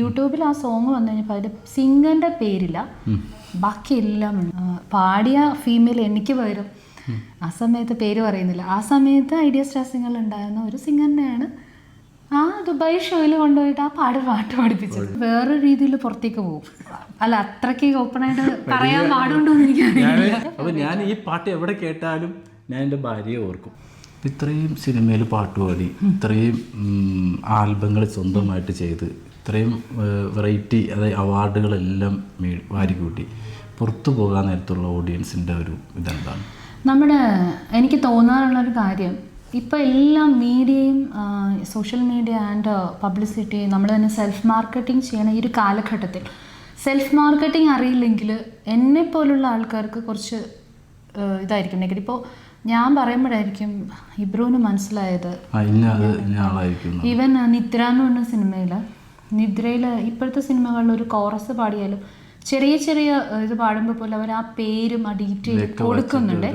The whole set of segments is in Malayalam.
യൂട്യൂബിൽ ആ സോങ് വന്നു കഴിഞ്ഞപ്പോൾ അതിൽ സിംഗറിന്റെ പേരില്ല. ബാക്കി എല്ലാം പാടിയ ഫീമെയിൽ എനിക്ക് വരും ആ സമയത്ത് പേര് പറയുന്നില്ല. ആ സമയത്ത് ഐഡിയ സ്റ്റാർ സിംഗർ ഉണ്ടായിരുന്ന ഒരു സിംഗറിനെയാണ് ആ ദുബായ് ഷോയിൽ കൊണ്ടുപോയിട്ട് ആ പാട് പാട്ട് പഠിപ്പിച്ചത്. വേറെ രീതിയിൽ പുറത്തേക്ക് പോകും. അല്ല അത്രയ്ക്ക് ഓപ്പണായിട്ട് പറയാൻ പാടുണ്ടോ എന്ന് എനിക്കറിയില്ല ഞാൻ ഈ പാട്ട് എവിടെ കേട്ടാലും ഞാൻ എന്റെ ഭാര്യയെ ഓർക്കും. ഇത്രയും സിനിമയിൽ പാട്ട് പാടി ഇത്രയും ആൽബങ്ങൾ സ്വന്തമായിട്ട് ചെയ്ത് ഇത്രയും വെറൈറ്റി അതായത് അവാർഡുകളെല്ലാം മേ വാരിക്കൂട്ടി. പുറത്തു പോകാൻ നേരത്തുള്ള ഓഡിയൻസിന്റെ ഒരു ഇതെന്താണ്? നമ്മുടെ എനിക്ക് തോന്നാറുള്ളൊരു കാര്യം ഇപ്പോൾ എല്ലാം മീഡിയയും സോഷ്യൽ മീഡിയ ആൻഡ് പബ്ലിസിറ്റി നമ്മൾ തന്നെ സെൽഫ് മാർക്കറ്റിംഗ് ചെയ്യണ ഈ ഒരു കാലഘട്ടത്തിൽ. സെൽഫ് മാർക്കറ്റിംഗ് അറിയില്ലെങ്കിൽ എന്നെ പോലുള്ള ആൾക്കാർക്ക് കുറച്ച് ഇതായിരിക്കും. നെഗറ്റീവ് ഇപ്പോൾ ഞാൻ പറയുമ്പോഴായിരിക്കും ഇബ്രുവിന് മനസ്സിലായത് ഇവൻ നിത്ര എന്ന് പറഞ്ഞ സിനിമയിൽ നിദ്രയിൽ ഇപ്പോഴത്തെ സിനിമകളിൽ ഒരു കോറസ് പാടിയാലും ചെറിയ ചെറിയ ഇത് പാടുമ്പോൾ പോലും അവർ ആ പേരും ആ ഡീറ്റെയിൽ കൊടുക്കുന്നുണ്ട്.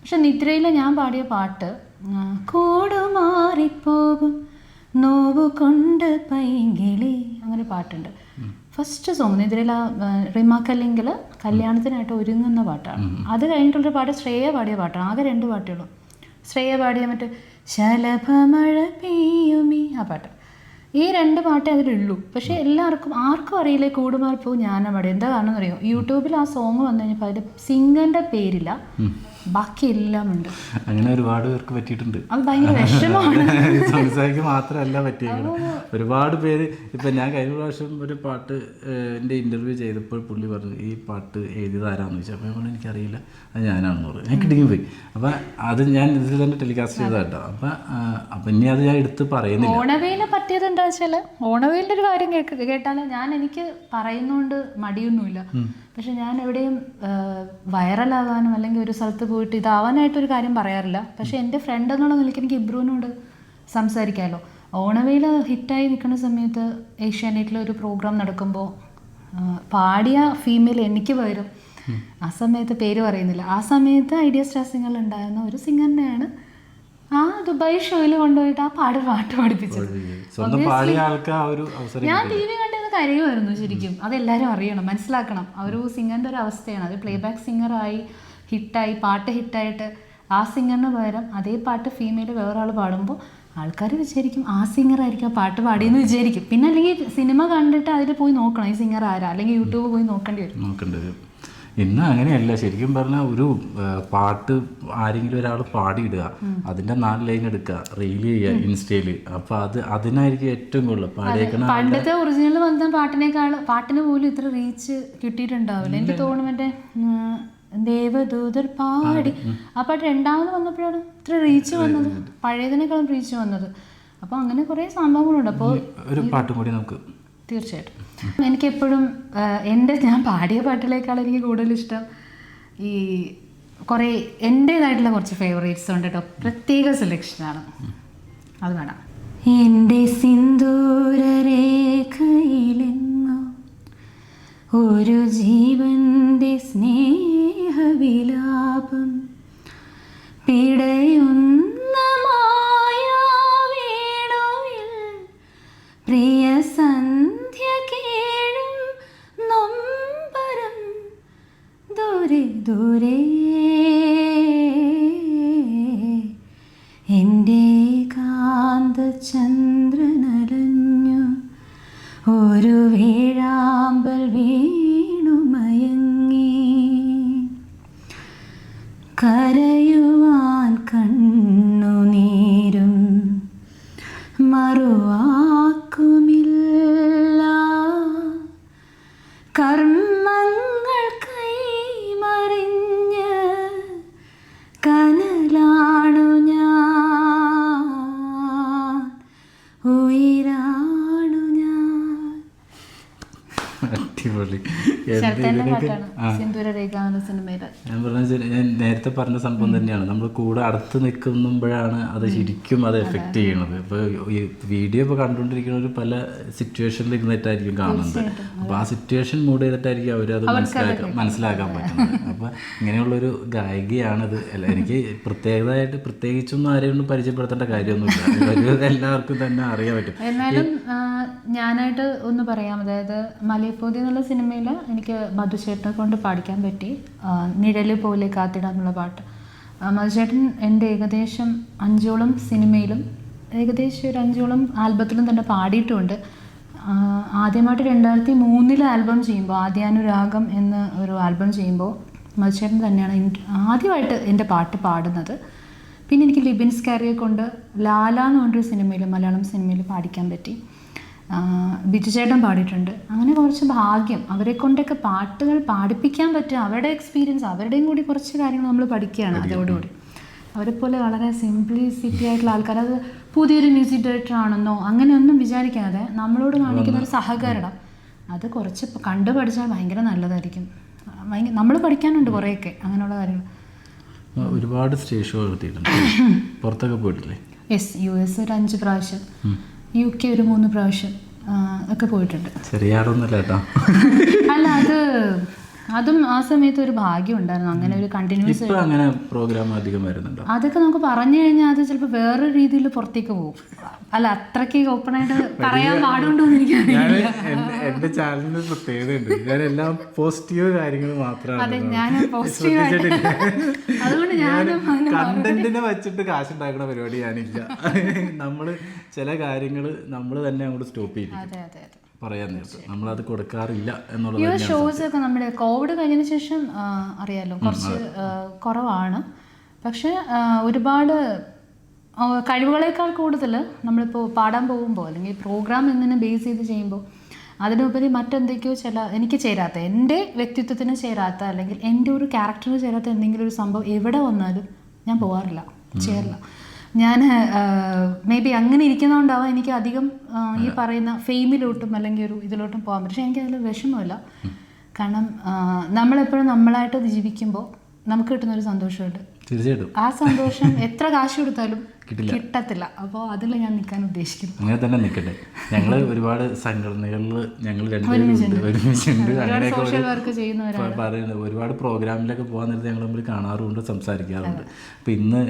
പക്ഷെ നിദ്രയിൽ ഞാൻ പാടിയ പാട്ട് കൂടുമാറിപ്പോകും നോവുകൊണ്ട് പൈങ്കിളി അങ്ങനെ പാട്ടുണ്ട്. ഫസ്റ്റ് സോങ് നിദ്രയിൽ ആ റിമാക്കല്ലെങ്കിൽ കല്യാണത്തിനായിട്ട് ഒരുങ്ങുന്ന പാട്ടാണ്. അത് കഴിഞ്ഞിട്ടുള്ളൊരു പാട്ട് ശ്രേയ പാടിയ പാട്ടാണ്. ആകെ രണ്ട് പാട്ടേ ഉള്ളൂ ശ്രേയ പാടിയ മറ്റേ ശലഭമഴ പെയ്യുമി ആ പാട്ട്. ഈ രണ്ട് പാട്ടേ അതിലുള്ളൂ. പക്ഷെ എല്ലാവർക്കും ആർക്കും അറിയില്ല കൂടുമാർ പോകും ഞാനവിടെ. എന്താ കാരണം അറിയോ യൂട്യൂബിൽ ആ സോങ് വന്നു കഴിഞ്ഞപ്പോൾ അതിൽ സിംഗറിന്റെ പേരില്ല. ബാക്കി എല്ലാം ഉണ്ട് അങ്ങനെ ഒരുപാട് പേർക്ക് പറ്റിയിട്ടുണ്ട്. അത് ഭയങ്കര വിഷമമാണ്. സംസാരിക്ക് മാത്രമല്ല പറ്റിയത് ഒരുപാട് പേര് ഇപ്പം ഞാൻ കഴിഞ്ഞ പ്രാവശ്യം ഒരു പാട്ട് എന്റെ എന്റെ ഇന്റർവ്യൂ ചെയ്തപ്പോൾ പുള്ളി പറഞ്ഞു ഈ പാട്ട് എഴുതിയത് ആരാന്ന് ചോദിച്ചു. അപ്പോൾ ഞാൻ എനിക്കറിയില്ല. അത് ഞാനാണെന്ന് പറഞ്ഞു. ഞാൻ കിട്ടി പോയി. അപ്പം അത് ഞാൻ ഇതിൽ തന്നെ ടെലികാസ്റ്റ് ചെയ്ത കേട്ടോ. അപ്പം അപ്പം ഇനി അത് ഞാൻ എടുത്ത് പറയുന്നില്ല. ഓണവേലെ പറ്റിയത് എന്താ വെച്ചാൽ ഓണവേലിന്റെ ഒരു കാര്യം കേട്ടാൽ ഞാൻ എനിക്ക് പറയുന്നോണ്ട് മടിയൊന്നുമില്ല. പക്ഷെ ഞാൻ എവിടെയും വൈറലാകാനും അല്ലെങ്കിൽ ഒരു സ്ഥലത്ത് പോയിട്ട് ഇതാവാനായിട്ടൊരു കാര്യം പറയാറില്ല. പക്ഷെ എന്റെ ഫ്രണ്ട് എന്നുള്ള നിലയ്ക്ക് എനിക്ക് ഇബ്രുവിനോട് സംസാരിക്കാമല്ലോ ഓണവേല ഹിറ്റായി നിൽക്കുന്ന സമയത്ത് ഏഷ്യാനെറ്റിലൊരു പ്രോഗ്രാം നടക്കുമ്പോൾ പാടിയ ഫീമെയിൽ എനിക്ക് വരും ആ സമയത്ത് പേര് പറയുന്നില്ല. ആ സമയത്ത് ഐഡിയ സ്റ്റാർ സിംഗറിൽ ഉണ്ടായിരുന്ന ഒരു സിംഗറിനെയാണ് ആ ദുബായ് ഷോയിൽ കൊണ്ടുപോയിട്ട് ആ പാട് പാട്ട് പഠിപ്പിച്ചത്. ഞാൻ ടി വി കണ്ടത് കരയുമായിരുന്നു ശരിക്കും. അതെല്ലാവരും അറിയണം മനസ്സിലാക്കണം. ആ ഒരു സിംഗറിന്റെ ഒരു അവസ്ഥയാണ്. അത് പ്ലേ ബാക്ക് സിംഗറായി ഹിറ്റായി പാട്ട് ഹിറ്റായിട്ട് ആ സിംഗറിന് പകരം അതേ പാട്ട് ഫീമെയിൽ വേറൊരാൾ പാടുമ്പോൾ ആൾക്കാർ വിചാരിക്കും ആ സിംഗർ ആയിരിക്കും ആ പാട്ട് പാടിയെന്ന് വിചാരിക്കും. പിന്നെ അല്ലെങ്കിൽ സിനിമ കണ്ടിട്ട് അതിൽ പോയി നോക്കണം ഈ സിംഗർ ആരാ? അല്ലെങ്കിൽ യൂട്യൂബ് പോയി നോക്കേണ്ടി വരും. നോക്കേണ്ടത് ഇന്ന് അങ്ങനെയല്ല. ശരിക്കും പറഞ്ഞാൽ ഒരു പാട്ട് ആരെങ്കിലും ഒരാൾ പാടിയിടുക അതിന്റെ നാല് ലൈൻ എടുക്കുക റീൽ ചെയ്യുക ഇൻസ്റ്റയിൽ അപ്പൊ അത് അതിനായിരിക്കും ഏറ്റവും കൂടുതൽ. പാടിയേക്കണ പണ്ടത്തെ ഒറിജിനൽ വന്ന പാട്ടിനേക്കാൾ പാട്ടിന് പോലും ഇത്ര റീച്ച് കിട്ടിയിട്ടുണ്ടാവില്ല. എനിക്ക് തോന്നുന്നു മറ്റേ ദേവദൂതർ പാടി. ആ പാട്ട് രണ്ടാമത് വന്നപ്പോഴാണ് ഇത്ര റീച്ച് വന്നത്. പഴയതിനേക്കാളും റീച്ച് വന്നത്. അപ്പോൾ അങ്ങനെ കുറേ സംഭവങ്ങളുണ്ട്. അപ്പോൾ ഒരു പാട്ടും കൂടി നമുക്ക് തീർച്ചയായിട്ടും. എനിക്കെപ്പോഴും എന്റെ ഞാൻ പാടിയ പാട്ടിലേക്കാൾ എനിക്ക് കൂടുതൽ ഇഷ്ടം. ഈ കുറേ എന്റേതായിട്ടുള്ള കുറച്ച് ഫേവറേറ്റ്സ് ഉണ്ട് കേട്ടോ പ്രത്യേക സെലക്ഷനാണ് അത് വേണം. എന്റെ സിന്ദൂരരേഖയിലെന്നോ ഒരു ജീവന്റെ സ്നേഹവിലാപം പിടയുന്ന ദൂരെ എന്റെ കാന്ത ചന്ദ്രനലഞ്ഞു ഒരു വേഴാമ്പൽ വീണു മയങ്ങി. കരയുവാൻ കണ്ണുനീരും huirá. അടിപൊളി. ഞാൻ പറഞ്ഞ ഞാൻ നേരത്തെ പറഞ്ഞ സംഭവം തന്നെയാണ്. നമ്മൾ കൂടെ അടുത്ത് നിൽക്കുമ്പോഴാണ് അത് ശരിക്കും അത് എഫക്റ്റ് ചെയ്യണത്. ഇപ്പോൾ ഈ വീഡിയോ ഇപ്പോൾ ഒരു പല സിറ്റുവേഷനിൽ ഇരുന്നിട്ടായിരിക്കും കാണുന്നത്. അപ്പോൾ ആ സിറ്റുവേഷൻ മൂഡ് ചെയ്തിട്ടായിരിക്കും അവർ അത് മനസ്സിലാക്കാൻ മനസ്സിലാക്കാൻ പറ്റുന്നത്. അപ്പോൾ ഇങ്ങനെയുള്ളൊരു ഗായികയാണിത്. അല്ല എനിക്ക് പ്രത്യേകതയായിട്ട് പ്രത്യേകിച്ചൊന്നും ആരെയൊന്നും പരിചയപ്പെടുത്തേണ്ട കാര്യമൊന്നുമില്ല. എല്ലാവർക്കും തന്നെ അറിയാൻ പറ്റും. ഞാനായിട്ട് ഒന്ന് പറയാം. അതായത് മലയപ്പോതി എന്നുള്ള സിനിമയിൽ എനിക്ക് മധുചേട്ടനെ കൊണ്ട് പാടിക്കാൻ പറ്റി. നിഴൽ പോലെ കാത്തിടാം എന്നുള്ള പാട്ട്. മധുചേട്ടൻ എന്റെ ഏകദേശം അഞ്ചോളം സിനിമയിലും ഏകദേശം ഒരു അഞ്ചോളം ആൽബത്തിലും തന്നെ പാടിയിട്ടുമുണ്ട് ആദ്യമായിട്ട് രണ്ടായിരത്തി മൂന്നിൽ ആൽബം ചെയ്യുമ്പോൾ ആദ്യാനുരാഗം എന്ന ഒരു ആൽബം ചെയ്യുമ്പോൾ മധുചേട്ടൻ തന്നെയാണ് ആദ്യമായിട്ട് എന്റെ പാട്ട് പാടുന്നത്. പിന്നെ എനിക്ക് ലിബിൻസ് കാരിയെ കൊണ്ട് ലാല എന്ന് പറഞ്ഞൊരു സിനിമയിൽ മലയാളം സിനിമയിൽ പാടിക്കാൻ പറ്റി. ആ, ബിജു ചേട്ടൻ പാടിയിട്ടുണ്ട്. അങ്ങനെ കുറച്ച് ഭാഗ്യം. അവരെ കൊണ്ടൊക്കെ പാട്ടുകൾ പാടിപ്പിക്കാൻ പറ്റുക അവരുടെ എക്സ്പീരിയൻസ് അവരുടെയും കൂടി കുറച്ച് കാര്യങ്ങൾ നമ്മൾ പഠിക്കുകയാണ് അതോടുകൂടി. അവരെ പോലെ വളരെ സിംപ്ലിസിറ്റി ആയിട്ടുള്ള ആൾക്കാർ. അത് പുതിയൊരു മ്യൂസിക് ഡയറക്ടർ ആണെന്നോ അങ്ങനെയൊന്നും വിചാരിക്കാതെ നമ്മളോട് കാണിക്കുന്ന ഒരു സഹകരണം. അത് കുറച്ച് കണ്ടു പഠിച്ചാൽ ഭയങ്കര നല്ലതായിരിക്കും. ഭയങ്കര നമ്മൾ പഠിക്കാനുണ്ട് കുറേയൊക്കെ അങ്ങനെയുള്ള കാര്യങ്ങൾ. ഒരുപാട് സ്റ്റേജ് ഷോ നടത്തിയിട്ടുണ്ട്. പുറത്തൊക്കെ പോയിട്ടില്ലേ? യെസ് യു എസ് ഒരു അഞ്ച് പ്രാവശ്യം. യു കെ ഒരു മൂന്ന് പ്രാവശ്യം ഒക്കെ പോയിട്ടുണ്ട്. ചെറിയ ആളൊന്നുമല്ല കേട്ടോ. അല്ല അത് അതും ആ സമയത്ത് ഒരു ഭാഗ്യം ഉണ്ടായിരുന്നു. അങ്ങനെ ഒരു കണ്ടിന്യൂസ് ഇപ്പൊ അങ്ങനെ പ്രോഗ്രാം അധികം വരുന്നുണ്ടോ? അതൊക്കെ നമുക്ക് പറഞ്ഞു കഴിഞ്ഞാൽ അത് ചിലപ്പോൾ വേറെ രീതിയിൽ പുറത്തേക്ക് പോകും. അല്ല അത്രയ്ക്ക് ഓപ്പൺ ആയിട്ട് പറയാൻ പാടുണ്ടോ എന്ന് എനിക്കറിയില്ല ഞാൻ എന്റെ ചാനലിന് പ്രത്യേകതയുണ്ട് ഞാൻ എല്ലാം പോസിറ്റീവ് കാര്യങ്ങൾ മാത്രമാണ്. അതെ ഞാൻ പോസിറ്റീവായിട്ട് അതുകൊണ്ട് ഞാനും കണ്ടന്റിനെ വെച്ചിട്ട് കാശുണ്ടാക്കുന്ന പരിപാടി ഞാനില്ല. നമ്മൾ ചില കാര്യങ്ങൾ നമ്മൾ തന്നെ അങ്ങോട്ട് സ്റ്റോപ്പ് ചെയ്യും അതെ അതെ അതെ. പറയാൻ നേരത്ത്. നമ്മളത് കൊടുക്കാറില്ല എന്നുള്ളത് ഈ ഷോസ് ഒക്കെ നമ്മുടെ കോവിഡ് കഴിഞ്ഞതിന് ശേഷം അറിയാലോ കുറച്ച് കുറവാണ്. പക്ഷെ ഒരുപാട് കഴിവുകളേക്കാൾ കൂടുതൽ നമ്മളിപ്പോൾ പാടാൻ പോകുമ്പോൾ അല്ലെങ്കിൽ പ്രോഗ്രാം എന്നതിനെ ബേസ് ചെയ്ത് ചെയ്യുമ്പോൾ അതിനുപരി മറ്റെന്തൊക്കെയോ ചില എനിക്ക് ചേരാത്ത എന്റെ വ്യക്തിത്വത്തിന് ചേരാത്ത അല്ലെങ്കിൽ എന്റെ ഒരു ക്യാരക്ടറിന് ചേരാത്ത എന്തെങ്കിലും ഒരു സംഭവം എവിടെ വന്നാലും ഞാൻ പോകാറില്ല ചേരില്ല. ഞാൻ മേ ബി അങ്ങനെ ഇരിക്കുന്നതുകൊണ്ടാവാം എനിക്ക് അധികം ഈ പറയുന്ന ഫെയിമിലോട്ടും അല്ലെങ്കിൽ ഒരു ഇതിലോട്ടും പോകാൻ പറ്റും പക്ഷേ എനിക്ക് അതിൽ വിഷമമില്ല. കാരണം നമ്മളെപ്പോഴും നമ്മളായിട്ട് ജീവിക്കുമ്പോൾ നമുക്ക് കിട്ടുന്ന ഒരു സന്തോഷമുണ്ട്. തീർച്ചയായിട്ടും. ആ സന്തോഷം എത്ര കാശ് കൊടുത്താലും കിട്ടത്തില്ല. അപ്പോൾ അതിൽ ഞാൻ നിൽക്കാൻ ഉദ്ദേശിക്കുന്നു. അങ്ങനെ തന്നെ നിൽക്കട്ടെ. ഞങ്ങൾ ഒരുപാട് സംഘടനകളിൽ ഞങ്ങൾ രണ്ടുപേരും അങ്ങനെയൊക്കെ പറയുന്നത്. ഒരുപാട് പ്രോഗ്രാമിലൊക്കെ പോകാൻ നേരത്തെ ഞങ്ങൾ തമ്മിൽ കാണാറുണ്ട് സംസാരിക്കാറുണ്ട്. അപ്പം ഇന്ന്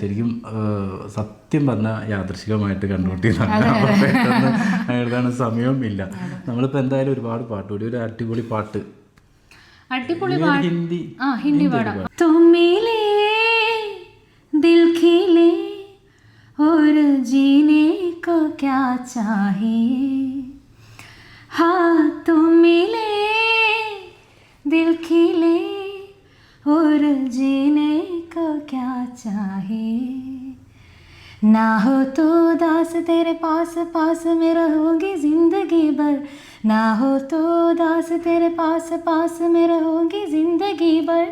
ശരിക്കും സത്യം പറഞ്ഞാൽ യാദൃശികമായിട്ട് കണ്ടുപിട്ടിയതാണ് എഴുതാണ് സമയവും ഇല്ല. നമ്മളിപ്പോൾ എന്തായാലും ഒരുപാട് പാട്ട് ഒരു അടിപൊളി പാട്ട്. അടിപൊളി ഹിന്ദി. ആ ഹിന്ദി പാടാം. ദിൽ ഖേ और जीने को क्या चाहिए हाँ तुम मिले, दिल खिले और जीने को क्या चाहिए ना हो तो दास तेरे पास पास में रहोगी ज़िंदगी भर। ना हो तो दास तेरे पास पास में रहोगी ज़िंदगी भर।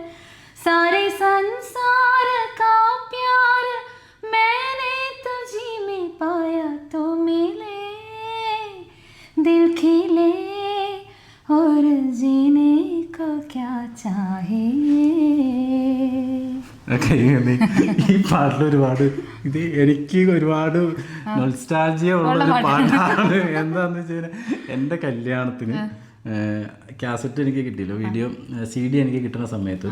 सारे संसार का प्यार में तो मिले दिल खिले और जीने को क्या चाहिए ഓക്കെ ഈ പാട്ടിൽ ഒരുപാട് ഇത് എനിക്ക് ഒരുപാട് നൊൾസ്റ്റാൾജിയ ഉള്ള ഒരു പാട്ടാണ് എന്താന്ന് വെച്ച് കഴിഞ്ഞാൽ എൻ്റെ കല്യാണത്തിന് കാസറ്റ് എനിക്ക് കിട്ടിയില്ല വീഡിയോ സി ഡി എനിക്ക് കിട്ടുന്ന സമയത്ത്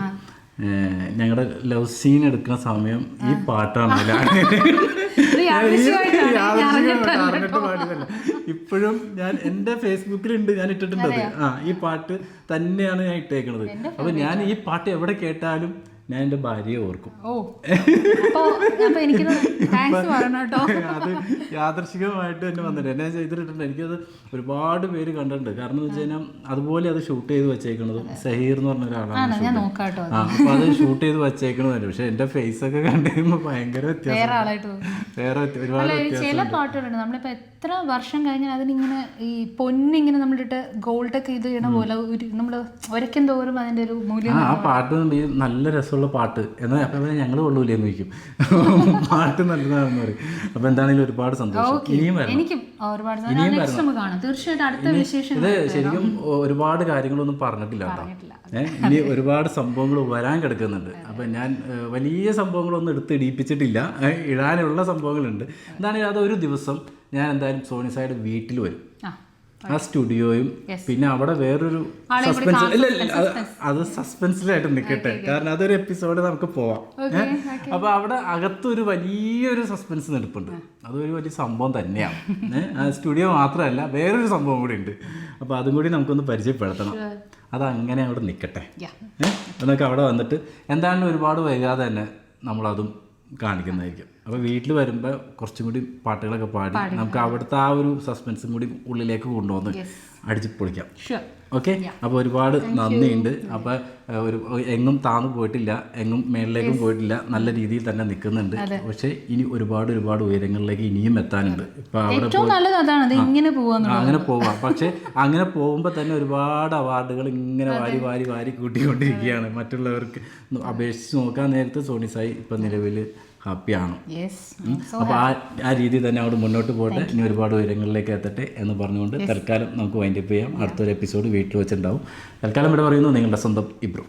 ഞങ്ങളുടെ ലവ് സീൻ എടുക്കുന്ന സമയം ഈ പാട്ടാണ് അറിഞ്ഞിട്ട് പാടിയതല്ല ഇപ്പോഴും ഞാൻ എന്റെ ഫേസ്ബുക്കിലുണ്ട് ഞാൻ ഇട്ടിട്ടുണ്ട്. ആ ഈ പാട്ട് തന്നെയാണ് ഞാൻ ഇട്ടേക്കുന്നത് അപ്പൊ ഞാൻ ഈ പാട്ട് എവിടെ കേട്ടാലും ഞാൻ എന്റെ ഭാര്യയെ ഓർക്കും. ഓ എനിക്ക് താങ്ക്സ് പറയണം കേട്ടോ. അത് യാദർശികമായിട്ട് തന്നെ വന്നിട്ട് എന്നെ ചെയ്തിട്ടുണ്ട്. എനിക്കത് ഒരുപാട് പേര് കണ്ടിട്ടുണ്ട്. കാരണം എന്ന് വെച്ച് കഴിഞ്ഞാൽ അതുപോലെ അത് ഷൂട്ട് ചെയ്ത് വെച്ചേക്കണതും സഹീർ എന്ന് പറഞ്ഞ ഒരാളാണ് ആ അപ്പൊ അത് ഷൂട്ട് ചെയ്ത് വെച്ചേക്കണതല്ല പക്ഷെ എന്റെ ഫേസ് ഒക്കെ കണ്ടുകഴിയുമ്പോൾ ഭയങ്കര വ്യത്യാസം. വേറെ ഒരുപാട് ചില പാട്ടുകളുണ്ട്. നമ്മളിപ്പോ എത്ര വർഷം കഴിഞ്ഞാൽ അതിനിങ്ങനെ ഈ പൊന്നിങ്ങനെ നമ്മളിട്ട് ഗോൾഡ് ഒക്കെ ഇത് ചെയ്യണ പോലെ ഒരു നമ്മൾ ഒരയ്ക്കും തോറും അതിന്റെ ഒരു മൂല്യം ആ പാട്ട് നല്ല രസമുള്ള പാട്ട്. എന്നാൽ അപ്പം ഞങ്ങൾ കൊള്ളൂലേ എന്ന് ചോദിക്കും. പാട്ട് നല്ലതാണെന്ന് പറയും. അപ്പൊ എന്താണെങ്കിലും ഒരുപാട് സന്തോഷം. ഇനിയും വരണം. തീർച്ചയായിട്ടും ഇത് ശരിക്കും ഒരുപാട് കാര്യങ്ങളൊന്നും പറഞ്ഞിട്ടില്ല കേട്ടോ. ഇനി ഒരുപാട് സംഭവങ്ങൾ വരാൻ കിടക്കുന്നുണ്ട്. അപ്പം ഞാൻ വലിയ സംഭവങ്ങളൊന്നും എടുത്ത് ഇടിയിപ്പിച്ചിട്ടില്ല. ഇടാനുള്ള സംഭവങ്ങളുണ്ട്. എന്താണെങ്കിൽ അതൊരു ഒരു ദിവസം ഞാൻ എന്തായാലും സോണി സൈഡ് വീട്ടിൽ വരും. ആ സ്റ്റുഡിയോയും പിന്നെ അവിടെ വേറൊരു സസ്പെൻസ് ഇല്ല അത് സസ്പെൻസിലായിട്ട് നിൽക്കട്ടെ കാരണം അതൊരു എപ്പിസോഡ് നമുക്ക് പോവാം? അപ്പൊ അവിടെ അകത്തൊരു വലിയൊരു സസ്പെൻസ് നിൽപ്പുണ്ട് അതൊരു വലിയ സംഭവം തന്നെയാണ്. ആ സ്റ്റുഡിയോ മാത്രമല്ല വേറൊരു സംഭവം കൂടി ഉണ്ട്. അപ്പൊ അതും കൂടി നമുക്കൊന്ന് പരിചയപ്പെടുത്തണം. അത് അങ്ങനെ അവിടെ നിൽക്കട്ടെ എന്നൊക്കെ അവിടെ വന്നിട്ട് എന്താണ്ട് ഒരുപാട് വൈകാതെ തന്നെ നമ്മളതും കാണിക്കുന്നതായിരിക്കും. അപ്പോൾ വീട്ടിൽ വരുമ്പോൾ കുറച്ചും കൂടി പാട്ടുകളൊക്കെ പാടി നമുക്ക് അവിടുത്തെ ആ ഒരു സസ്പെൻസും കൂടി ഉള്ളിലേക്ക് കൊണ്ടുവന്ന് അടിച്ച് പൊളിക്കാം. ഓക്കെ അപ്പോൾ ഒരുപാട് നന്ദിയുണ്ട്. അപ്പോൾ ഒരു എങ്ങും താന്നു പോയിട്ടില്ല. എങ്ങും മേളിലേക്കും പോയിട്ടില്ല. നല്ല രീതിയിൽ തന്നെ നിൽക്കുന്നുണ്ട് പക്ഷേ ഇനി ഒരുപാട് ഒരുപാട് ഉയരങ്ങളിലേക്ക് ഇനിയും എത്താനുണ്ട്. ഇപ്പോൾ അവിടെ ഇങ്ങനെ അങ്ങനെ പോവാം. പക്ഷേ അങ്ങനെ പോകുമ്പോൾ തന്നെ ഒരുപാട് അവാർഡുകൾ ഇങ്ങനെ വാരി വാരി വാരി കൂട്ടിക്കൊണ്ടിരിക്കുകയാണ്. മറ്റുള്ളവർക്ക് അപേക്ഷിച്ച് നോക്കാൻ നേരത്തെ സോണി സായി ഇപ്പം നിലവിൽ ഹാപ്പിയാണ്. അപ്പൊ അപ്പോൾ ആ ആ രീതി തന്നെ അവിടെ മുന്നോട്ട് പോട്ടെ. ഇനി ഒരുപാട് ഉയരങ്ങളിലേക്ക് എത്തട്ടെ എന്ന് പറഞ്ഞുകൊണ്ട് തൽക്കാലം നമുക്ക് വൈൻഡപ്പ് ചെയ്യാം. അടുത്തൊരു എപ്പിസോഡ് വീട്ടിൽ വെച്ചിട്ടുണ്ടാവും തൽക്കാലം ഇവിടെ പറയുന്നു. നിങ്ങളുടെ സ്വന്തം ഇബ്രു.